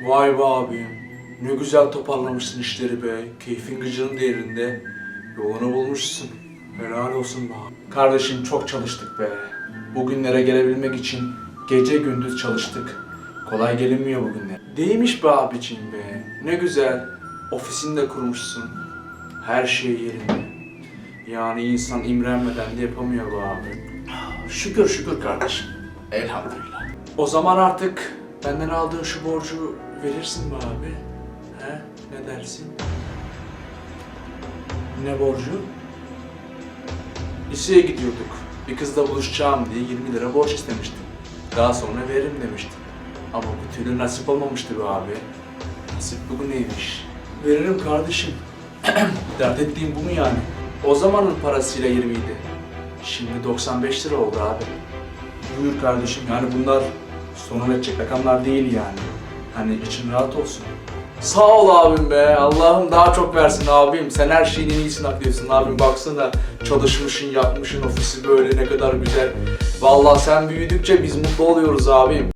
Vay be abim. Ne güzel toparlamışsın işleri be. Keyfin gıcığın değerinde. Yolunu bulmuşsun. Helal olsun be. Kardeşim çok çalıştık be. Bugünlere gelebilmek için gece gündüz çalıştık. Kolay gelinmiyor bugünler. Değmiş be abicim be. Ne güzel. Ofisini de kurmuşsun. Her şey yerinde. Yani insan imrenmeden de yapamıyor be abi. Şükür şükür kardeşim. Elhamdülillah. O zaman artık benden aldığın şu borcu verirsin mi abi? He? Ne dersin? Ne borcu? Liseye gidiyorduk. Bir kızla buluşacağım diye 20 lira borç istemiştim. Daha sonra veririm demiştim. Ama bir türlü nasip olmamıştı be abi. Nasip bugün neymiş? Veririm kardeşim. Dert ettiğim bu mu yani? O zamanın parasıyla 20 idi. Şimdi 95 lira oldu abi. Buyur kardeşim yani bunlar sorun edecek rakamlar değil yani. Hani için rahat olsun. Sağ ol abim be. Allah'ım daha çok versin abim. Sen her şeyin en iyisini hak ediyorsun abim. Baksana çalışmışın, yapmışın ofisi böyle ne kadar güzel. Vallahi sen büyüdükçe biz mutlu oluyoruz abim.